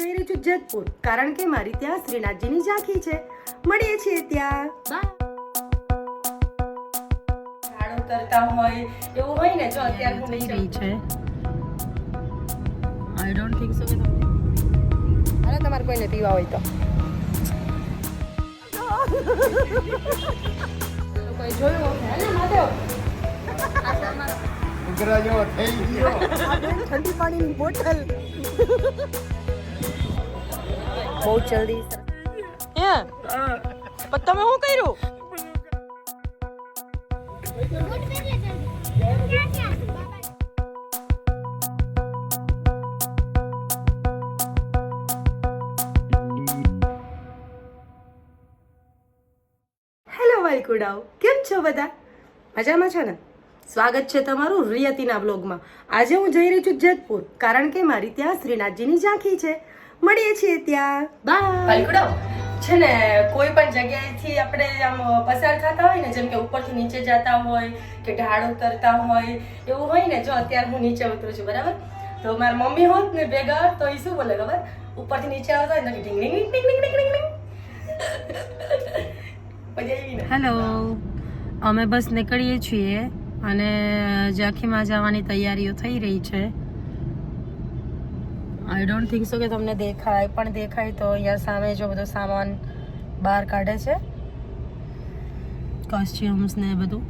જઈ રહી છું જેતપુર. કારણ કે મારી ત્યાં શ્રીનાથજીની ઝાંખી છે. મળીએ છીએ ત્યાં. ઝાડ ઉતરતા હોય એવું હોય ને જો અત્યારે હું થઈ નીચે રહી છે. આઈ ડોન્ટ થિંક સો કે તમને. અરે તમારે કોઈને પીવા હોય તો. કોઈ જોયું હશે ને મહાદેવ ઉઘરા જેવો થઈ ગયો. ઠંડી પાણીની બોટલ. બહુ જલ્દી હે પણ તમે શું કર્યું? હેલો વાલકુડાઓ. કેમ છો બધા? મજામાં છો ને? સ્વાગત છે તમારું રિયતીના બ્લોગમાં આજે હું જઈ રહી છું જેતપુર કારણ કે મારી ત્યાં શ્રીનાથજીની ઝાંખી છે. મળીએ છીએ ત્યાં. બાય છે ને કોઈ પણ જગ્યાએથી આપણે આમ પસાર થતા હોય ને જેમ કે ઉપરથી નીચે જતા હોય કે ઢાળ ઉતરતા હોય એવું હોય ને જો અત્યારે હું નીચે ઉતરું છું બરાબર? તો મારી મમ્મી હોત ને ભેગા તો એ શું બોલે ખબર? ઉપરથી નીચે આવતા હોય ને તો ઢીંગ ઢીંગ ઢીંગ ઢીંગ ઢીંગ ઢીંગ મજા ને? હેલો અમે બસ નીકળીએ છીએ અને ઝાંખીમાં જવાની તૈયારીઓ થઈ રહી છે. આઈ ડોન્ટ થિંક સો કે તમને દેખાય, પણ દેખાય તો અહીંયા સામે જો બધો સામાન બહાર કાઢે છે. કોસ્ચ્યુમ્સ ને બધું.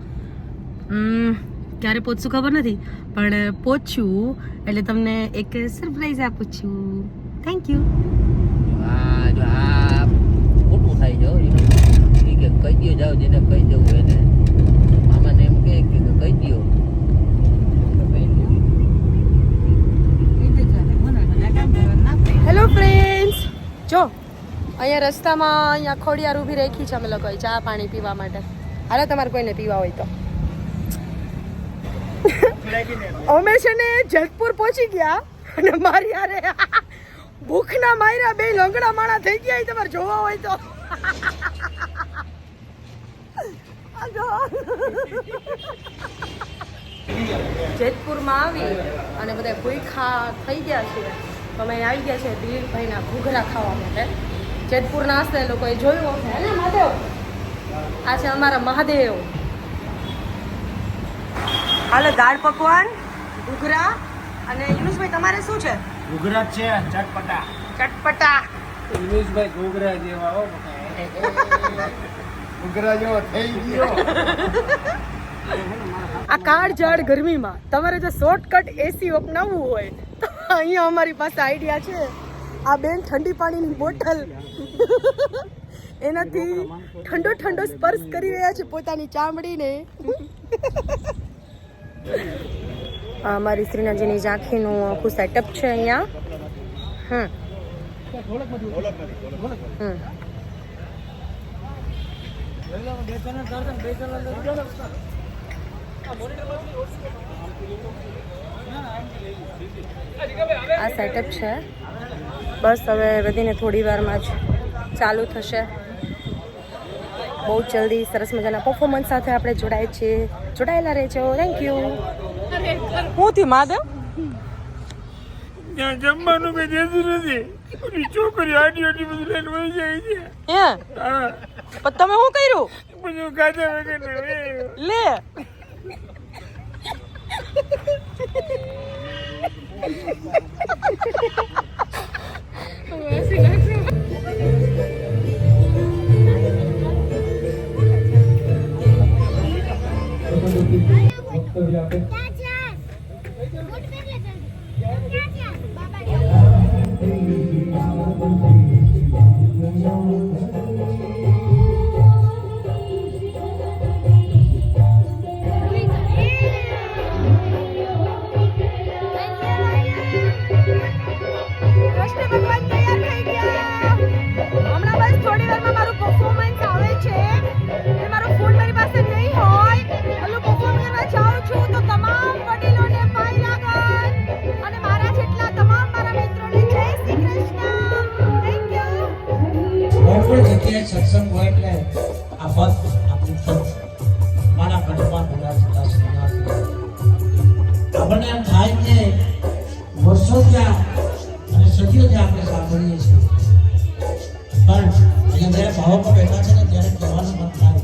ક્યારે પહોંચશું ખબર નથી, પણ પહોંચ્યું એટલે તમને એક સરપ્રાઈઝ આપું છું. થેન્ક યુ જો ખોટું થાય છે કે કહી દો જાઓ જેને કહી દઉં એને. આમાં એમ કે કહી દ્યો હેલો ફ્રેન્ડ્સ જો, અહીંયા રસ્તામાં અહીંયા ખોડિયાર ઊભી રાખી છે અમે લોકોએ ચા પાણી પીવા માટે. હાલો, તમારે કોઈને પીવા હોય તો. અમે છે ને જેતપુર પહોંચી ગયા અને મારી યારે ભૂખના માર્યા બે લંગડા માણા થઈ ગયા તમારે જોવા હોય તો. જેતપુરમાં આવી અને બધા ભૂખા થઈ ગયા છે. તો અમે આવી ગયા છે દિલીપભાઈના ઘૂઘરા ખાવા માટે. જેતપુરના હશે લોકોએ જોયું હશે હે ને મહાદેવ? આ છે અમારા મહાદેવ. હાલો દાળ પકવાન. ઘૂઘરા. અને યુનુસભાઈ તમારે શું છે? ઘૂઘરા છે ચટપટા. ચટપટા. યુનુસભાઈ ઘૂઘરા જેવા હો જેવો થઈ ગયો. આ કાળઝાળ ગરમીમાં તમારે જો શોર્ટકટ એસી અપનાવવું હોય અહીંયા અમારી પાસે આઈડિયા છે. આ બેન ઠંડી પાણીની બોટલ. એનાથી ઠંડો ઠંડો સ્પર્શ કરી રહ્યા છે પોતાની ચામડીને. આ અમારી શ્રીનાથજીની ઝાંખીનું આખું સેટઅપ છે અહીંયા. હમ. હમ. આ સેટઅપ છે. બસ હવે વધીને થોડી વારમાં જ ચાલુ થશે. બહુ જલ્દી સરસ મજાના પરફોર્મન્સ સાથે આપણે જોડાય છીએ. જોડાયેલા રહેજો. થેન્ક યુ હું થયું માધવ ત્યાં જમવાનું કઈ દેતું નથી. ઓલી છોકરી આડી આડી બધું લઈને વહી જાય છે. હે? હા. પણ તમે શું કર્યું? બધું વગર લે. Gracias. કોઈ પણ જગ્યાએ સત્સંગ હોય એટલે આ પદ આપણું પદ મારા ઘટમાં બધા જુદા જુદા આપણને એમ થાય કે વર્ષો ત્યાં અને સદીઓ ત્યાં આપણે સાંભળીએ છીએ. પણ અહીંયા જ્યારે ભાવમાં બેઠા છે ને ત્યારે કહેવાનું મત થાય.